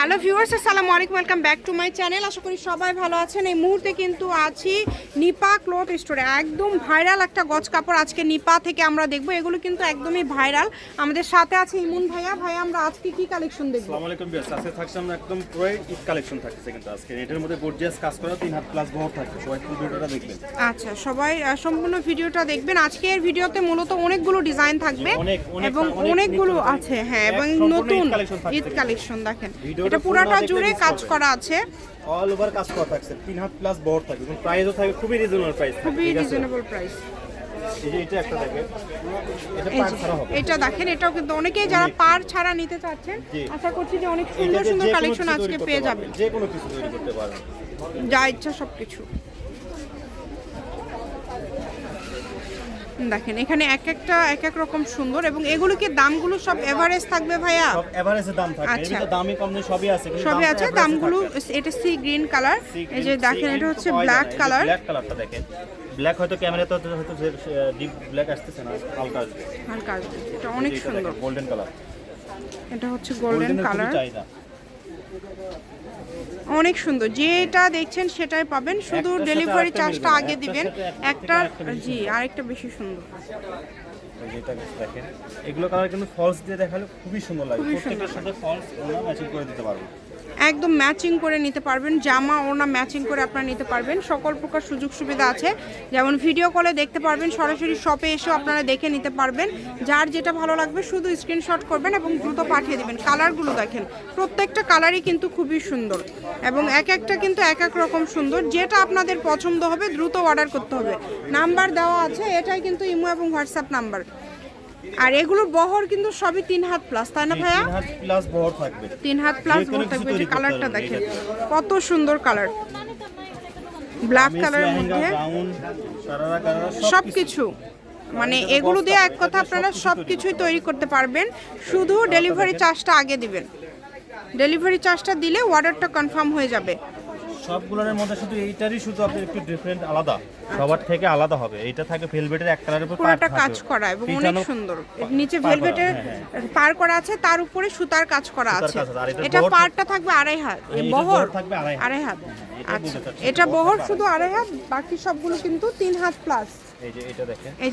Hello viewers আসসালামু আলাইকুম welcome back to my channel. আশা করি সবাই ভালো আছেন। এই মুহূর্তে কিন্তু আছি নিপা ক্লোথ স্টোরে। একদম ভাইরাল একটা গজ কাপড় আজকে নিপা থেকে আমরা দেখব। এগুলো কিন্তু একদমই ভাইরাল। আমাদের সাথে আছে ইমুন ভাইয়া। ভাইয়া আমরা আজকে কি কালেকশন দেখব? আসসালামু আলাইকুম বিয়াস আজকে থাকছে আমরা একদম পুরো ঈদ কালেকশন থাকছে কিন্তু আজকে। এটার মধ্যে গর্জিয়াস কাজ করা তিন হাত প্লাস বহর থাকছে সবাই ফুল ভিডিওটা দেখবেন। আচ্ছা সবাই সম্পূর্ণ ভিডিওটা দেখবেন। আজকের ভিডিওতে মূলত অনেকগুলো ডিজাইন থাকবে এবং অনেকগুলো আছে হ্যাঁ এবং নতুন ঈদ। কালেকশন দেখেন। এটা পুরো পুরাটা জুড়ে কাজ করা আছে। অল ওভার কাজ করা থাকছে। তিন হাত প্লাস বহর থাকে এবং প্রাইসও থাকে খুবই রিজনেবল প্রাইস খুবই রিজনেবল প্রাইস এটা দেখেন। এটাও কিন্তু অনেকেই যারা পার ছাড়া নিতে চাচ্ছেন আশা করছি যে অনেক সুন্দর সুন্দর কালেকশন আজকে পেয়ে যাবেন। যে কোনো কিছু তৈরি করতে পারবেন। যা ইচ্ছা সবকিছু। দেখেন এখানে এক একটা এক এক রকম সুন্দর এবং এগুলো কি দামগুলো সব এভারেজ থাকবে ভাইয়া? সব এভারেজের দাম থাকবে। আচ্ছা। দামি কম নেই সবই আছে সবই আছে। দামগুলো এটা সি গ্রিন কালার এই যে দেখেন এটা হচ্ছে ব্ল্যাক কালার ব্ল্যাক কালারটা দেখেন। ব্ল্যাক হয়তো ক্যামেরাতে হয়তো ডিপ ব্ল্যাক আসতেছে না হালকা আসবে। হালকা আসবে। এটা অনেক সুন্দর। গোল্ডেন কালার এটা হচ্ছে গোল্ডেন কালার অনেক সুন্দর। যেটা দেখছেন সেটাই পাবেন। শুধু ডেলিভারি চার্জটা আগে দিবেন। একটা জি আরেকটা বেশি সুন্দর। দেখেন। এগুলো কালার কিন্তু ফলস দিয়ে দেখালে খুবই সুন্দর লাগে। প্রত্যেকটার সাথে ফলস ম্যাচিং করে দিতে পারব। একদম ম্যাচিং করে নিতে পারবেন, জামা ওনা ম্যাচিং করে আপনারা নিতে পারবেন। সকল প্রকার সুযোগ সুবিধা আছে। যেমন ভিডিও কলে দেখতে পারবেন, সরাসরি শপে এসেও আপনারা দেখে নিতে পারবেন। যার যেটা ভালো লাগবে, শুধু স্ক্রিনশট করবেন এবং দ্রুত পাঠিয়ে দেবেন। কালারগুলো দেখেন, প্রত্যেকটা কালারই কিন্তু খুবই সুন্দর এবং এক একটা কিন্তু এক এক রকম সুন্দর। যেটা আপনাদের পছন্দ হবে, দ্রুত অর্ডার করতে হবে। নাম্বার দেওয়া আছে, এটাই কিন্তু ইমো এবং হোয়াটসঅ্যাপ নাম্বার আর এগুলোর বহর কিন্তু সবই তিন হাত প্লাস তাই না ভাইয়া? তিন হাত প্লাস বহর থাকবে। তিন হাত প্লাস কিছু হবে যে কালারটা দেখেন। কত সুন্দর কালার ব্ল্যাক কালারের মধ্যে। সব কিছু। মানে এগুলো দিয়ে এক কথা আপনারা সব কিছুই তৈরি করতে পারবেন। শুধু ডেলিভারি চার্জটা আগে দিবেন। ডেলিভারি চার্জটা দিলে অর্ডারটা কনফার্ম হয়ে যাবে। সবগুলোর মধ্যে শুধু এইটারই শুধু আপনি একটু ডিফারেন্ট আলাদা। সবার থেকে আলাদা হবে। এইটা থাকে ভেলভেটের এক কালারের উপর পুরোটা কাজ করা এবং অনেক সুন্দর। নিচে ভেলভেটে ভেলভেটের হ্যাঁ, পার করা আছে তার উপরে সুতার কাজ করা আছে। এটা পারটা থাকবে আড়াই হাত। বহর? থাকবে আড়াই হাত। আড়াই হাত। আচ্ছা। এটা বহর বহর শুধু আড়াই হাত বাকি সবগুলো কিন্তু তিন হাত প্লাস এই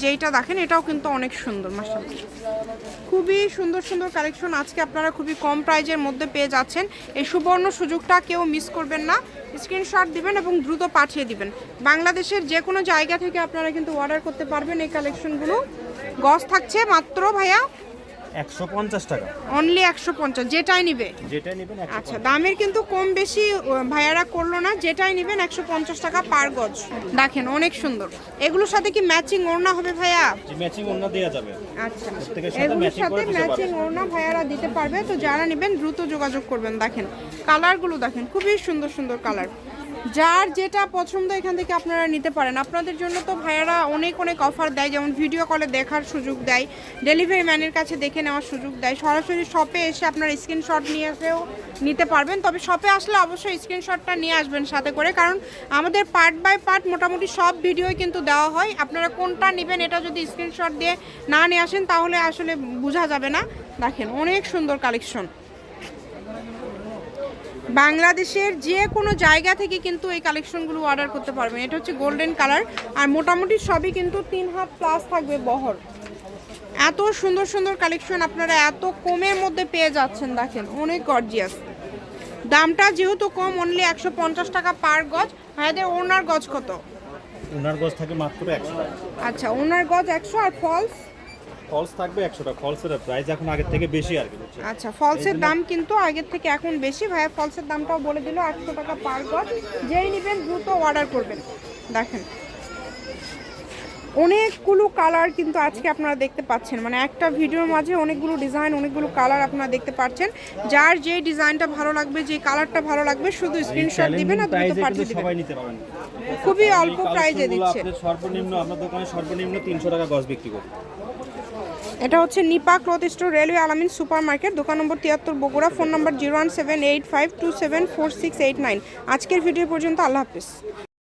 যে এটা দেখেন। এটাও কিন্তু অনেক সুন্দর, মাশাআল্লাহ। খুবই সুন্দর সুন্দর কালেকশন আজকে আপনারা খুবই কম প্রাইজের মধ্যে পেয়ে যাচ্ছেন। এই সুবর্ণ সুযোগটা কেউ মিস করবেন না। স্ক্রিনশট দিবেন এবং দ্রুত পাঠিয়ে দিবেন। বাংলাদেশের যে কোনো জায়গা থেকে আপনারা কিন্তু অর্ডার করতে পারবেন এই কালেকশনগুলো। গস থাকছে মাত্র ভাইয়া একশো পঞ্চাশ টাকা। অনলি একশো পঞ্চাশ যেটাই নিবে। যেটা নেবেন আচ্ছা দামের কিন্তু কম বেশি ভাইয়ারা করল না যেটাই নেবেন একশো পঞ্চাশ টাকা পার গজ। দেখেন অনেক সুন্দর। এগুলোর সাথে কি ম্যাচিং ওড়না হবে ভাইয়া? যে ম্যাচিং অন্য দেওয়া যাবে। আচ্ছা এগুলোর সাথে ম্যাচিং ওড়না ভাইয়ারা দিতে পারবে। তো যারা নেবেন দ্রুত যোগাযোগ করবেন। দেখেন কালারগুলো দেখেন খুবই সুন্দর সুন্দর কালার। যার যেটা পছন্দ এখান থেকে আপনারা নিতে পারেন। আপনাদের জন্য তো ভাইয়ারা অনেক অনেক অফার দেয়, যেমন ভিডিও কলে দেখার সুযোগ দেয় ডেলিভারি ম্যানের কাছে দেখে নেওয়ার সুযোগ দেয়। সরাসরি শপে এসে আপনার স্ক্রিনশট নিয়ে এসেও নিতে পারবেন। তবে শপে আসলে অবশ্যই স্ক্রিনশটটা নিয়ে আসবেন সাথে করে, কারণ আমাদের পার্ট বাই পার্ট মোটামুটি সব ভিডিওই কিন্তু দেওয়া হয়। আপনারা কোনটা নেবেন এটা যদি স্ক্রিনশট দিয়ে না নিয়ে আসেন, তাহলে আসলে বোঝা যাবে না। দেখেন, অনেক সুন্দর কালেকশন বাংলাদেশের যে কোনো জায়গা থেকে কিন্তু এই কালেকশনগুলো অর্ডার করতে পারবেন। এটা হচ্ছে গোল্ডেন কালার আর মোটামুটি সবই কিন্তু তিন হাত প্লাস থাকবে বহর। এত সুন্দর সুন্দর কালেকশন আপনারা এত কমের মধ্যে পেয়ে যাচ্ছেন দেখেন অনেক গর্জিয়াস দামটা যেহেতু কম অনলি একশো পঞ্চাশ টাকা পার গজ। ভাইদের ওনার গজ কত? ওনার গজ থাকে মাত্র একশো আচ্ছা ওনার গজ একশো আর ফলস ফলস থাকবে একশো টাকা ফলসের প্রাইস এখন আগের থেকে বেশি আর কি? আচ্ছা ফলসের দাম কিন্তু আগের থেকে এখন বেশি। ভাইয়া ফলসের দামটাও বলে দিল একশো টাকা পার গজ। যেই নেবেন দ্রুত অর্ডার করবেন। দেখেন অনেকগুলো কালার কিন্তু আজকে আপনারা দেখতে পাচ্ছেন। মানে একটা ভিডিওর মাঝে অনেকগুলো ডিজাইন অনেকগুলো কালার আপনারা দেখতে পাচ্ছেন। যার যে ডিজাইনটা ভালো লাগবে যে কালারটা ভালো লাগবে শুধু স্ক্রিনশট দিবেন আর দ্রুত পাঠিয়ে দিবেন। সবাই নিতে পারেন খুবই অল্প প্রাইজে দিচ্ছে। সর্বনিম্ন আপনার দোকানে সর্বনিম্ন তিনশো টাকা গজ বিক্রি করি এটা হচ্ছে Nipa cloth store railway Alamin super market দোকান নম্বর তিয়াত্তর Bogura, phone number zero one seven eight five two seven four six eight nine. আজকের ভিডিও পর্যন্ত আল্লাহ হাফিজ।